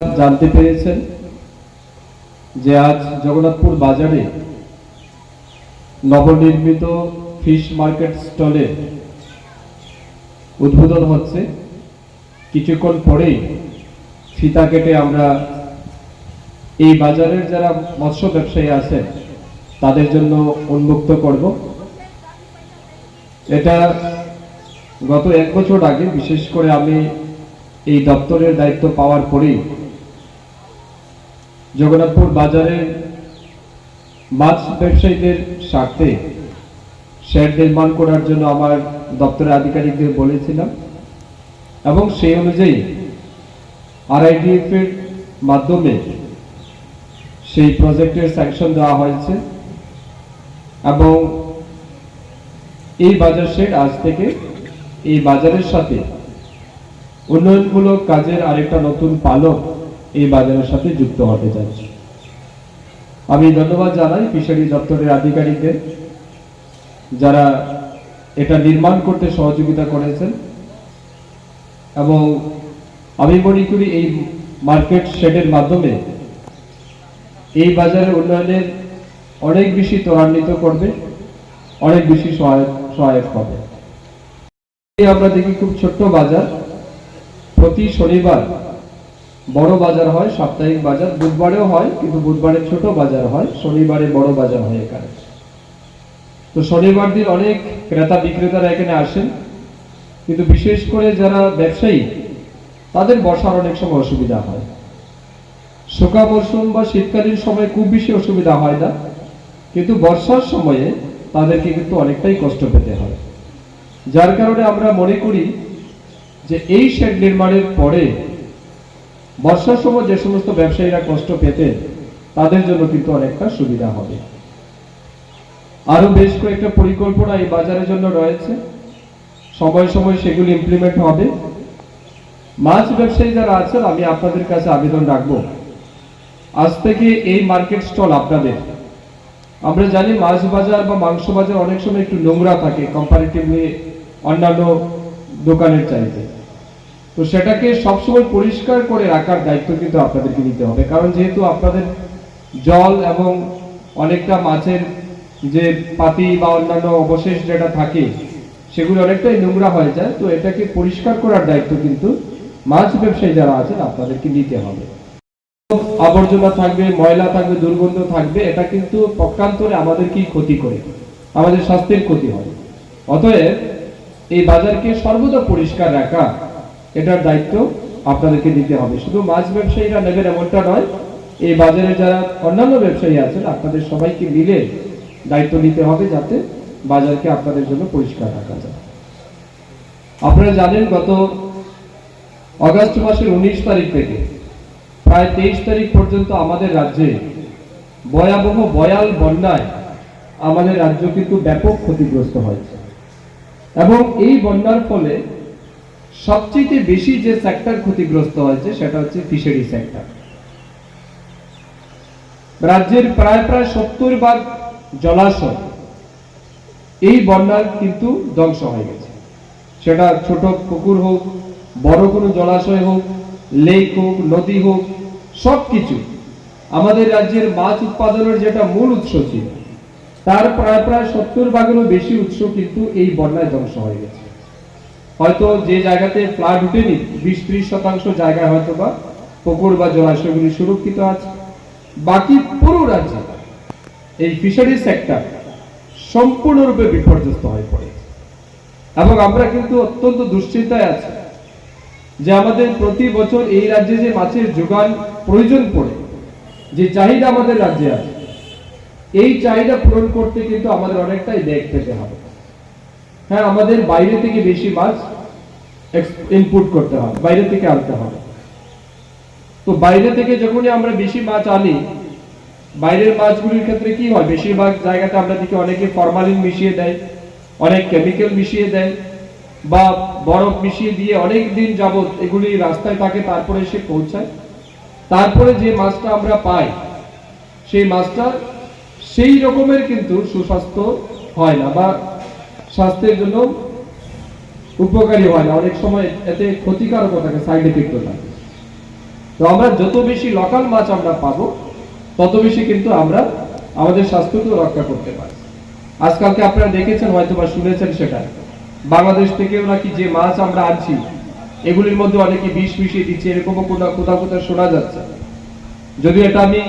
জানতে পেরেছেন যে আজ জগন্নাথপুর বাজারে নবনির্মিত ফিশ মার্কেট স্টলে উদ্বোধন হচ্ছে। কিছুক্ষণ পরেই ফিতা কেটে আমরা এই বাজারের যারা মৎস্য ব্যবসায়ী আছেন, তাদের জন্য উন্মুক্ত করব। এটা গত এক বছর আগে বিশেষ করে আমি এই দপ্তরের দায়িত্ব পাওয়ার পরেই জগন্নাথপুর বাজারের মাছ ব্যবসায়ীদের স্বার্থে শেড নির্মাণ করার জন্য আমার দপ্তরের আধিকারিকদের বলেছিলাম। এবং সেই অনুযায়ী আরআইডিএফ এর মাধ্যমে সেই প্রজেক্টের স্যাংশন দেওয়া হয়েছে। এবং এই বাজার শেড আজ থেকে এই বাজারের সাথে উন্নয়নমূলক কাজের আরেকটা নতুন পালক এই বাজারের সাথে যুক্ত হতে যাচ্ছে আমি ধন্যবাদ জানাই ফিশারি দপ্তরের আধিকারিকদের, যারা এটা নির্মাণ করতে সহযোগিতা করেছেন। এবং আমি মনে করি এই মার্কেট শেডের মাধ্যমে এই বাজারের উন্নয়নের অনেক বেশি ত্বরান্বিত করবে, অনেক বেশি সহায়ক সহায়ক হবে। আমরা দেখি খুব ছোট্ট বাজার। প্রতি শনিবার বড় বাজার হয়, সাপ্তাহিক বাজার। বুধবারেও হয়, কিন্তু বুধবারে ছোট বাজার হয়। শনিবারে বড় বাজার হয় এখানে। তো শনিবার দিন অনেক ক্রেতা বিক্রেতারা এখানে আসেন। কিন্তু বিশেষ করে যারা ব্যবসায়ী, তাদের বসার অনেক সময় অসুবিধা হয়। শুকা মরশুম বা শীতকালীন সময় খুব বেশি অসুবিধা হয় না। কিন্তু বর্ষার সময়ে তাদেরকে কিন্তু অনেকটাই কষ্ট পেতে হয়। যার কারণে আমরা মনে করি যে এই শেড নির্মাণের পরে বর্ষার সময় যে সমস্ত ব্যবসায়ীরা কষ্ট পেতেন তাদের জন্য কিন্তু অনেকটা সুবিধা হবে। আরও বেশ কয়েকটা পরিকল্পনা এই বাজারের জন্য রয়েছে। সময় সময় সেগুলি ইমপ্লিমেন্ট হবে। মাছ ব্যবসায়ী যারা আছেন, আমি আপনাদের কাছে আবেদন রাখব। আজ থেকে এই মার্কেট স্টল আপনাদের। আমরা জানি মাছ বাজার বা মাংস বাজার অনেক সময় একটু নোংরা থাকে কম্পারেটিভলি অন্যান্য দোকানের চাইতে। তো সেটাকে সবসময় পরিষ্কার করে রাখার দায়িত্ব কিন্তু আপনাদেরকে নিতে হবে। কারণ যেহেতু আপনাদের জল এবং অনেকটা মাছের যে পাতি বা অন্যান্য অবশেষ যেটা থাকে, সেগুলো অনেকটাই নোংরা হয়ে যায়, তো এটাকে পরিষ্কার করার দায়িত্ব কিন্তু মাছ ব্যবসায়ী যারা আছেন, আপনাদেরকে নিতে হবে। আবর্জনা থাকবে, ময়লা থাকবে, দুর্গন্ধ থাকবে, এটা কিন্তু পক্ষান্তরে আমাদেরকেই ক্ষতি করে, আমাদের স্বাস্থ্যের ক্ষতি হয় অতএব এই বাজারকে সর্বদা পরিষ্কার রাখা এটার দায়িত্ব আপনাদেরকে দিতে হবে। শুধু মাছ ব্যবসায়ীরা নেবেন এমনটা নয়, এই বাজারে যারা অন্যান্য ব্যবসায়ী আছেন, আপনাদের সবাইকে মিলে দায়িত্ব নিতে হবে যাতে বাজারকে আপনাদের জন্য পরিষ্কার রাখা যায়। আপনারা জানেন, গত অগস্ট মাসের উনিশ তারিখ থেকে প্রায় তেইশ তারিখ পর্যন্ত আমাদের রাজ্যে ভয়াবহ বয়াল বন্যায় আমাদের রাজ্য কিন্তু ব্যাপক ক্ষতিগ্রস্ত হয়েছে। এবং এই বন্যার ফলে সবচেয়ে বেশি যে সেক্টর ক্ষতিগ্রস্ত হয়েছে, সেটা হচ্ছে ফিশারি সেক্টর রাজ্যের প্রায় প্রায় সত্তর ভাগ জলাশয় এই বন্যার কিন্তু ধ্বংস হয়ে গেছে। সেটা ছোট পুকুর হোক, বড় কোনো জলাশয় হোক লেক হোক, নদী হোক সব কিছু আমাদের রাজ্যের মাছ উৎপাদনের যেটা মূল উৎস ছিল, তার প্রায় প্রায় সত্তর ভাগেরও বেশি উৎস কিন্তু এই বন্যায় ধ্বংস হয়ে গেছে। হয়তো যে জায়গাতে ফ্লাড উঠেনি বিশ ত্রিশ শতাংশ জায়গায় হয়তো বা পুকুর বা জলাশয়গুলি সুরক্ষিত আছে। বাকি পুরো রাজ্যে এই ফিশারি সেক্টর সম্পূর্ণরূপে বিপর্যস্ত হয়ে পড়ে এবং আমরা কিন্তু অত্যন্ত দুশ্চিন্তায় আছি যে আমাদের প্রতি বছর এই রাজ্যে যে মাছের যোগান প্রয়োজন পড়ে, যে চাহিদা আমাদের রাজ্যে আছে, এই চাহিদা পূরণ করতে কিন্তু আমাদের অনেকটাই পেতে হবে। হ্যাঁ আমাদের বাইরে থেকে বেশি মাছ ইনপুট করতে হবে, বাইরে থেকে আনতে হবে। তো বাইরে থেকে যখনই আমরা বেশি মাছ আনি, বাইরের মাছগুলির ক্ষেত্রে কি হয়? বেশিরভাগ জায়গাতে আমরা দেখি অনেকে ফরমালিন মিশিয়ে দেয়, অনেক কেমিক্যাল মিশিয়ে দেয়, বা বরফ মিশিয়ে দিয়ে অনেক দিন যাবত এগুলি রাস্তায় থাকে, তারপরে এসে পৌঁছায়। তারপরে যে মাছটা আমরা পাই, সেই মাছটা সেই রকমের কিন্তু সুস্বাস্থ্য হয় না, বা স্বাস্থ্যের জন্য উপকারী হয় না। অনেক সময় এতে ক্ষতিকারকও থাকে সাইড এফেক্টও থাকে। তো আমরা যত বেশি লোকাল মাছ আমরা পাবো, তত বেশি কিন্তু আমরা আমাদের স্বাস্থ্যকেও রক্ষা করতে পারি। আজকালকে আপনারা দেখেছেন হয়তো বা শুনেছেন সেটা। বাংলাদেশ থেকেও নাকি যে মাছ আমরা আনছি, এগুলির মধ্যে অনেকে বিষ মিশিয়ে দিচ্ছে, এরকমও কোথাও কোথাও কোথাও শোনা যাচ্ছে। যদি এটা আমি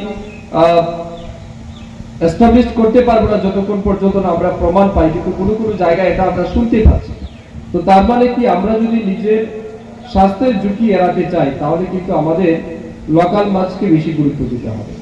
এস্টাবলিশ করতে পারব না যতক্ষণ পর্যন্ত না আমরা প্রমাণ পাই, কিন্তু কোনো কোনো জায়গায় এটা আমরা শুনতে পাচ্ছি। তো তার মানে কি, আমরা যদি নিজের স্বাস্থ্যের ঝুঁকি এড়াতে চাই, তাহলে কিন্তু আমাদের লোকাল মাছকে বেশি গুরুত্ব দিতে হবে।